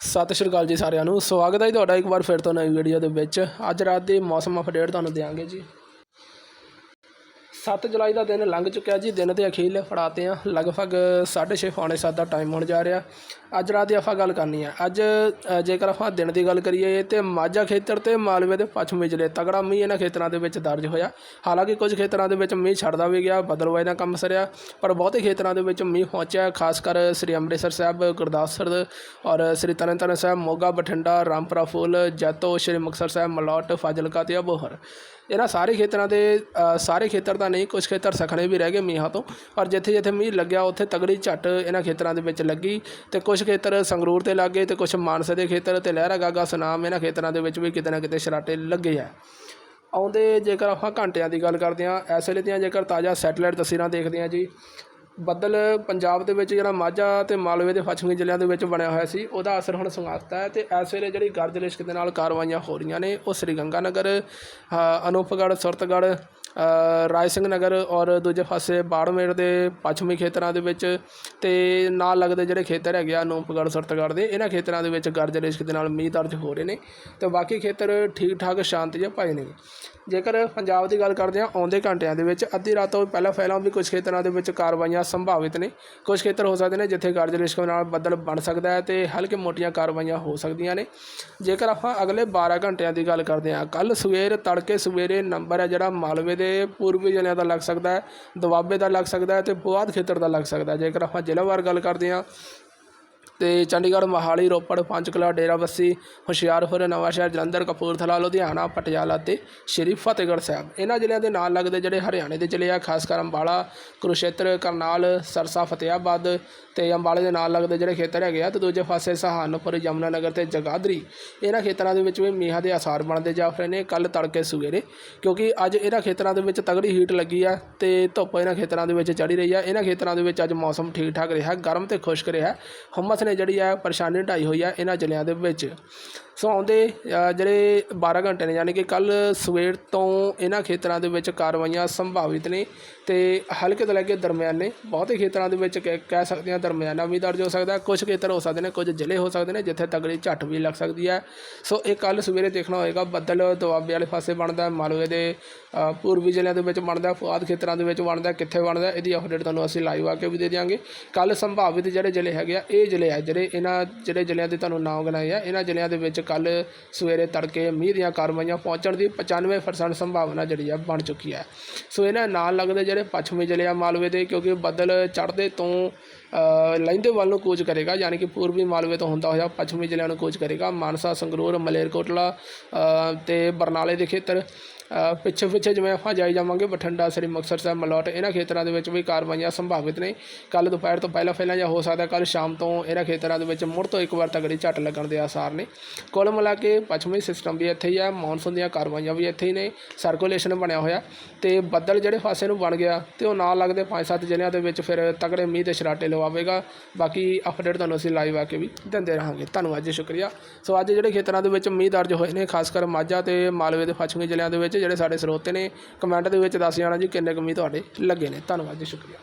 ਸਤਿ ਸ਼੍ਰੀ ਅਕਾਲ ਜੀ ਸਾਰਿਆਂ ਨੂੰ। ਸਵਾਗਤ ਹੈ ਜੀ ਤੁਹਾਡਾ ਇੱਕ ਵਾਰ ਫਿਰ ਤੋਂ ਨਵੀਂ ਵੀਡੀਓ ਦੇ ਵਿੱਚ। ਅੱਜ ਰਾਤ ਦੀ ਮੌਸਮ ਅਪਡੇਟ ਤੁਹਾਨੂੰ ਦਿਆਂਗੇ ਜੀ। 7 ਜੁਲਾਈ ਦਾ ਦਿਨ ਲੰਘ ਚੁੱਕਿਆ ਜੀ। ਦਿਨ ਦੇ ਅਖੀਰਲੇ ਫੜਾਤੇ ਆ। ਲਗਭਗ 6:30 ਪੌਣੇ 7 ਦਾ ਟਾਈਮ ਹੋਣ ਜਾ ਰਿਹਾ। ਅੱਜ ਰਾਤ ਦੀ ਆਪਾਂ ਗੱਲ ਕਰਨੀ ਆ। ਅੱਜ ਜੇਕਰ ਆਪਾਂ ਦਿਨ ਦੀ ਗੱਲ ਕਰੀਏ ਤੇ ਮਾਝਾ ਖੇਤਰ ਤੇ ਮਾਲਵੇ ਦੇ ਪੱਛਮੀ ਜ਼ਿਲ੍ਹੇ, ਤਗੜਾ ਮੀਂਹ ਇਹਨਾਂ ਖੇਤਰਾਂ ਦੇ ਵਿੱਚ ਦਰਜ ਹੋਇਆ। ਹਾਲਾਂਕਿ ਕੁਝ ਖੇਤਰਾਂ ਦੇ ਵਿੱਚ ਮੀਂਹ ਛੱਡਦਾ ਵੀ ਗਿਆ ਬਦਲਵਾਈ ਦਾ ਕੰਮ ਸਰਿਆ, ਪਰ ਬਹੁਤੇ ਖੇਤਰਾਂ ਦੇ ਵਿੱਚ ਮੀਂਹ ਪਹੁੰਚਿਆ। ਖਾਸ ਕਰ ਸ੍ਰੀ ਅੰਮ੍ਰਿਤਸਰ ਸਾਹਿਬ ਗੁਰਦਾਸਪੁਰ ਔਰ ਸ੍ਰੀ ਤਰਨਤਾਰਨ ਸਾਹਿਬ, ਮੋਗਾ, ਬਠਿੰਡਾ, ਰਾਮਪੁਰਾ ਫੂਲ, ਜੈਤੋ, ਸ੍ਰੀ ਮੁਕਤਸਰ ਸਾਹਿਬ, ਮਲੌਟ, ਫਾਜ਼ਿਲਕਾ ਤੇ ਅਬੋਹਰ। ਇਹਨਾਂ ਸਾਰੇ ਖੇਤਰਾਂ ਦੇ ਸਾਰੇ ਖੇਤਰ ਦਾ ਨਹੀਂ ਕੁਝ ਖੇਤਰ ਸਖਣੇ ਵੀ ਰਹਿ ਗਏ ਮੀਂਹਾਂ ਤੋਂ ਪਰ ਜਿੱਥੇ ਜਿੱਥੇ ਮੀਂਹ ਲੱਗਿਆ ਉੱਥੇ ਤਗੜੀ ਝੱਟ ਇਹਨਾਂ ਖੇਤਰਾਂ ਦੇ ਵਿੱਚ ਲੱਗੀ ਤੇ ਕੁਝ ਖੇਤਰ ਸੰਗਰੂਰ ਤੇ ਲੱਗੇ ਤੇ ਕੁਝ ਮਾਨਸਾ ਦੇ ਖੇਤਰ ਤੇ ਲਹਿਰਾ ਗਾਗਾ ਸੁਨਾਮ ਇਹਨਾਂ ਖੇਤਰਾਂ ਦੇ ਵਿੱਚ ਵੀ ਕਿਤੇ ਨਾ ਕਿਤੇ ਸ਼ਰਾਟੇ ਲੱਗੇ ਆ। ਆਉਂਦੇ ਜੇਕਰ ਆਪਾਂ ਘੰਟਿਆਂ ਦੀ ਗੱਲ ਕਰਦੇ ਹਾਂ ਇਸ ਵੇਲੇ ਦੀਆਂ ਜੇਕਰ ਤਾਜ਼ਾ ਸੈਟੇਲਾਈਟ ਤਸਵੀਰਾਂ ਦੇਖਦੇ ਹਾਂ ਜੀ ਬੱਦਲ ਪੰਜਾਬ ਦੇ ਵਿੱਚ ਜਿਹੜਾ ਮਾਝਾ ਤੇ ਮਾਲਵੇ ਦੇ ਪੱਛਮੀ ਜ਼ਿਲ੍ਹਿਆਂ ਦੇ ਵਿੱਚ ਬਣਿਆ ਹੋਇਆ ਸੀ ਉਹਦਾ ਅਸਰ ਹੁਣ ਸੰਗਾਸਤਾ ਹੈ ਤੇ ਇਸ ਵੇਲੇ ਜਿਹੜੀ ਗਰਜ ਲਿਸ਼ਕ ਦੇ ਨਾਲ ਕਾਰਵਾਈਆਂ ਹੋ ਰਹੀਆਂ ਨੇ ਉਹ ਸ੍ਰੀ ਗੰਗਾ ਨਗਰ ਅ, ਅਨੂਪਗੜ੍ਹ ਰਾਏ ਸਿੰਘ ਨਗਰ ਔਰ ਦੂਜੇ ਪਾਸੇ ਬਾੜਮੇੜ ਦੇ ਪੱਛਮੀ ਖੇਤਰਾਂ ਦੇ ਵਿੱਚ ਤੇ ਨਾਲ ਲੱਗਦੇ ਜਿਹੜੇ ਖੇਤਰ ਹੈਗੇ ਆ ਅਨੂਪਗੜ੍ਹ ਸੁਰਤਗੜ੍ਹ ਦੇ, ਇਹਨਾਂ ਖੇਤਰਾਂ ਦੇ ਵਿੱਚ ਗਰਜ ਰਿਸ਼ਕ ਦੇ ਨਾਲ ਮੀਂਹ ਦਰਜ ਹੋ ਰਹੇ ਨੇ ਤੇ ਬਾਕੀ ਖੇਤਰ ਠੀਕ ਠਾਕ ਸ਼ਾਂਤ ਜਿਹੇ ਪਏ ਨੇ। ਜੇਕਰ ਪੰਜਾਬ ਦੀ ਗੱਲ ਕਰਦੇ ਹਾਂ, ਆਉਂਦੇ ਘੰਟਿਆਂ ਦੇ ਵਿੱਚ ਅੱਧੀ ਰਾਤ ਤੋਂ ਪਹਿਲਾਂ ਪਹਿਲਾਂ ਵੀ ਕੁਝ ਖੇਤਰਾਂ ਦੇ ਵਿੱਚ ਕਾਰਵਾਈਆਂ ਸੰਭਾਵਿਤ ਨੇ। ਕੁਝ ਖੇਤਰ ਹੋ ਸਕਦੇ ਨੇ ਜਿੱਥੇ ਗਰਜ ਰਿਸ਼ਕ ਨਾਲ ਬੱਦਲ ਬਣ ਸਕਦਾ ਹੈ ਤੇ ਹਲਕੇ ਮੋਟੀਆਂ ਕਾਰਵਾਈਆਂ ਹੋ ਸਕਦੀਆਂ ਨੇ। ਜੇਕਰ ਆਪਾਂ ਅਗਲੇ 12 ਘੰਟਿਆਂ ਦੀ ਗੱਲ ਕਰਦੇ ਹਾਂ ਕੱਲ ਸਵੇਰ ਤੜਕੇ ਸਵੇਰੇ ਨੰਬਰ ਹੈ ਜਿਹੜਾ ਮਾਲਵੇ ਦੇ ਪੂਰਬੀ ਜ਼ਿਲ੍ਹਿਆਂ ਦਾ ਲੱਗ ਸਕਦਾ ਹੈ, ਦੁਆਬੇ ਦਾ ਲੱਗ ਸਕਦਾ ਹੈ ਅਤੇ ਪੁਆਧ ਖੇਤਰ ਦਾ ਲੱਗ ਸਕਦਾ ਹੈ। ਜੇਕਰ ਆਪਾਂ ਜ਼ਿਲ੍ਹਾਵਾਰ ਗੱਲ ਕਰਦੇ ਹਾਂ ਅਤੇ ਚੰਡੀਗੜ੍ਹ, ਮੋਹਾਲੀ, ਰੋਪੜ, ਪੰਚਕੂਲਾ ਡੇਰਾਬੱਸੀ ਹੁਸ਼ਿਆਰਪੁਰ ਨਵਾਂਸ਼ਹਿਰ ਜਲੰਧਰ, ਕਪੂਰਥਲਾ, ਲੁਧਿਆਣਾ, ਪਟਿਆਲਾ ਅਤੇ ਸ਼੍ਰੀ ਫਤਿਹਗੜ੍ਹ ਸਾਹਿਬ। ਇਹਨਾਂ ਜ਼ਿਲ੍ਹਿਆਂ ਦੇ ਨਾਲ ਲੱਗਦੇ ਜਿਹੜੇ ਹਰਿਆਣੇ ਦੇ ਜ਼ਿਲ੍ਹੇ ਆ, ਖਾਸ ਕਰ ਅੰਬਾਲਾ ਕੁਰੂਸ਼ੇਤਰ ਕਰਨਾਲ, ਸਰਸਾ ਫਤਿਆਬਾਦ ਅਤੇ ਅੰਬਾਲੇ ਦੇ ਨਾਲ ਲੱਗਦੇ ਜਿਹੜੇ ਖੇਤਰ ਹੈਗੇ ਆ ਤੇ ਦੂਜੇ ਪਾਸੇ ਸਹਾਰਨਪੁਰ, ਯਮੁਨਾਨਗਰ ਤੇ ਜਗਾਦਰੀ। ਇਹਨਾਂ ਖੇਤਰਾਂ ਦੇ ਵਿੱਚ ਵੀ ਮੀਂਹਾਂ ਦੇ ਆਸਾਰ ਬਣਦੇ ਜਾ ਰਹੇ ਨੇ ਕੱਲ ਤੜਕੇ ਸਵੇਰੇ, ਕਿਉਂਕਿ ਅੱਜ ਇਹਨਾਂ ਖੇਤਰਾਂ ਦੇ ਵਿੱਚ ਤਗੜੀ ਹੀਟ ਲੱਗੀ ਆ ਤੇ ਧੁੱਪ ਇਹਨਾਂ ਖੇਤਰਾਂ ਦੇ ਵਿੱਚ ਚੜੀ ਰਹੀ ਆ। ਇਹਨਾਂ ਖੇਤਰਾਂ ਦੇ ਵਿੱਚ ਅੱਜ ਮੌਸਮ ਠੀਕ ਠਾਕ ਰਿਹਾ, ਗਰਮ ਤੇ ਖੁਸ਼ਕ ਰਿਹਾ। ਹੁਮਸ ਨੇ ਜਿਹੜੀ ਆ ਪਰੇਸ਼ਾਨੀ ਢਾਈ ਹੋਈ ਆ ਇਹਨਾਂ ਜ਼ਿਲ੍ਹਿਆਂ ਦੇ ਵਿੱਚ। ਸੋ ਆਉਂਦੇ ਜਿਹੜੇ 12 ਘੰਟੇ ਨੇ ਯਾਨੀ ਕਿ ਕੱਲ ਸਵੇਰ ਤੋਂ ਇਹਨਾਂ ਖੇਤਰਾਂ ਦੇ ਵਿੱਚ ਕਾਰਵਾਈਆਂ ਸੰਭਾਵਿਤ ਨੇ ਤੇ ਹਲਕੇ ਤੋਂ ਲੈ ਕੇ ਦਰਮਿਆਨੇ ਬਹੁਤੇ ਖੇਤਰਾਂ ਦੇ ਵਿੱਚ ਕਹਿ ਕਹਿ ਸਕਦੇ ਹਾਂ ਦਰਮਿਆਨਾ ਵੀ ਦਰਜ ਹੋ ਸਕਦਾ ਹੈ। ਕੁਝ ਖੇਤਰ ਹੋ ਸਕਦੇ ਨੇ ਕੁਝ ਜ਼ਿਲ੍ਹੇ ਹੋ ਸਕਦੇ ਨੇ ਜਿੱਥੇ ਤਗੜੀ ਝੱਟ ਵੀ ਲੱਗ ਸਕਦੀ ਹੈ ਸੋ ਇਹ ਕੱਲ ਸਵੇਰੇ ਦੇਖਣਾ ਹੋਏਗਾ ਬੱਦਲ ਦੁਆਬੇ ਵਾਲੇ ਪਾਸੇ ਬਣਦਾ ਮਾਲਵੇ ਦੇ ਪੂਰਬੀ ਜ਼ਿਲ੍ਹਿਆਂ ਦੇ ਵਿੱਚ ਬਣਦਾ ਹੈ, ਖੇਤਰਾਂ ਦੇ ਵਿੱਚ ਬਣਦਾ ਕਿੱਥੇ ਬਣਦਾ ਇਹਦੀ ਅਪਡੇਟ ਤੁਹਾਨੂੰ ਅਸੀਂ ਲਾਈਵ ਆ ਕੇ ਵੀ ਦੇ ਦਿਆਂਗੇ ਕੱਲ ਸੰਭਾਵਿਤ ਜਿਹੜੇ ਜ਼ਿਲ੍ਹੇ ਹੈਗੇ ਆ ਇਹ ਜ਼ਿਲ੍ਹੇ ਆ ਜਿਹੜੇ ਇਹਨਾਂ ਜਿਹੜੇ ਜ਼ਿਲ੍ਹਿਆਂ ਦੇ ਤੁਹਾਨੂੰ ਨਾਮ ਗਿਣਾਏ ਆ ਇਹਨਾਂ ਜ਼ਿਲ੍ਹਿਆਂ ਦੇ ਵਿੱਚ ਕੱਲ ਸਵੇਰੇ ਤੜਕੇ ਮੀਂਹ ਦੀਆਂ ਕਾਰਵਾਈਆਂ ਪਹੁੰਚਣ ਦੀ 95% ਸੰਭਾਵਨਾ ਜਿਹੜੀ ਆ ਬਣ ਚੁੱਕੀ ਹੈ। ਸੋ ਇਹਨਾਂ ਨਾਲ ਲੱਗਦੇ ਜਿਹੜੇ ਪੱਛਮੀ ਜ਼ਿਲ੍ਹੇ ਆ ਮਾਲਵੇ ਦੇ ਕਿਉਂਕਿ ਬੱਦਲ ਚੜ੍ਹਦੇ ਤੋਂ ਲਹਿੰਦੇ ਵੱਲ ਨੂੰ ਕੂਚ ਕਰੇਗਾ ਯਾਨੀ ਕਿ ਪੂਰਬੀ ਮਾਲਵੇ ਤੋਂ ਹੁੰਦਾ ਹੋਇਆ ਪੱਛਮੀ ਜ਼ਿਲ੍ਹਿਆਂ ਨੂੰ ਕੂਚ ਕਰੇਗਾ ਮਾਨਸਾ ਸੰਗਰੂਰ ਮਲੇਰਕੋਟਲਾ ਅ, ਤੇ ਬਰਨਾਲੇ ਦੇ ਖੇਤਰ। ਅ, ਪਿੱਛੇ ਪਿੱਛੇ ਜਿਵੇਂ ਆਪਾਂ ਜਾਈ ਜਾਵਾਂਗੇ ਬਠਿੰਡਾ ਸ੍ਰੀ ਮੁਕਤਸਰ ਸਾਹਿਬ ਮਲੌਟ ਇਹਨਾਂ ਖੇਤਰਾਂ ਦੇ ਵਿੱਚ ਵੀ ਕਾਰਵਾਈਆਂ ਸੰਭਾਵਿਤ ਨੇ। ਕੱਲ ਦੁਪਹਿਰ ਤੋਂ ਪਹਿਲਾਂ ਪਹਿਲਾਂ ਜਾਂ ਹੋ ਸਕਦਾ ਕੱਲ ਸ਼ਾਮ ਤੋਂ ਇਹਨਾਂ ਖੇਤਰਾਂ ਦੇ ਵਿੱਚ ਮੁੜ ਤੋਂ ਇੱਕ ਵਾਰ ਤਗੜੀ ਝੱਟ ਲੱਗਣ ਦੇ ਆਸਾਰ ਨੇ। ਕੁੱਲ ਮਿਲਾ ਕੇ ਪੱਛਮੀ ਸਿਸਟਮ ਵੀ ਇੱਥੇ ਹੀ ਆ ਮੌਨਸੂਨ ਦੀਆਂ ਕਾਰਵਾਈਆਂ ਵੀ ਇੱਥੇ ਹੀ ਨੇ ਸਰਕੂਲੇਸ਼ਨ ਬਣਿਆ ਹੋਇਆ। ਤੇ ਬੱਦਲ ਜਿਹੜੇ ਪਾਸੇ ਨੂੰ ਬਣ ਗਿਆ ਤੇ ਉਹ ਨਾਲ ਲੱਗਦੇ 5-7 ਜ਼ਿਲ੍ਹਿਆਂ ਦੇ ਵਿੱਚ ਫਿਰ ਤਗੜੇ ਮੀਂਹ ਤੇ ਛਰਾਟੇ ਲਵਾਵੇਗਾ ਬਾਕੀ ਅਪਡੇਟ ਤੁਹਾਨੂੰ ਅਸੀਂ ਲਾਈਵ ਆ ਕੇ ਵੀ ਦਿੰਦੇ ਰਹਾਂਗੇ। ਧੰਨਵਾਦ ਜੀ, ਸ਼ੁਕਰੀਆ। ਸੋ ਅੱਜ ਜਿਹੜੇ ਖੇਤਰਾਂ ਦੇ ਵਿੱਚ ਮੀਂਹ ਦਰਜ ਹੋਏ ਨੇ, ਖਾਸ ਕਰ ਮਾਝਾ ਤੇ ਮਾਲਵੇ ਦੇ ਪੱਛਮੀ ਜ਼ਿਲ੍ਹਿਆਂ ਦੇ ਵਿੱਚ, ਜਿਹੜੇ ਸਾਡੇ ਸਰੋਤੇ ਨੇ ਕਮੈਂਟ ਦੇ ਵਿੱਚ ਦੱਸ ਜਾਣਾ ਜੀ ਕਿੰਨੇ ਕੁ ਮੀਂਹ ਤੁਹਾਡੇ ਲੱਗੇ ਨੇ। ਧੰਨਵਾਦ ਜੀ, ਸ਼ੁਕਰੀਆ।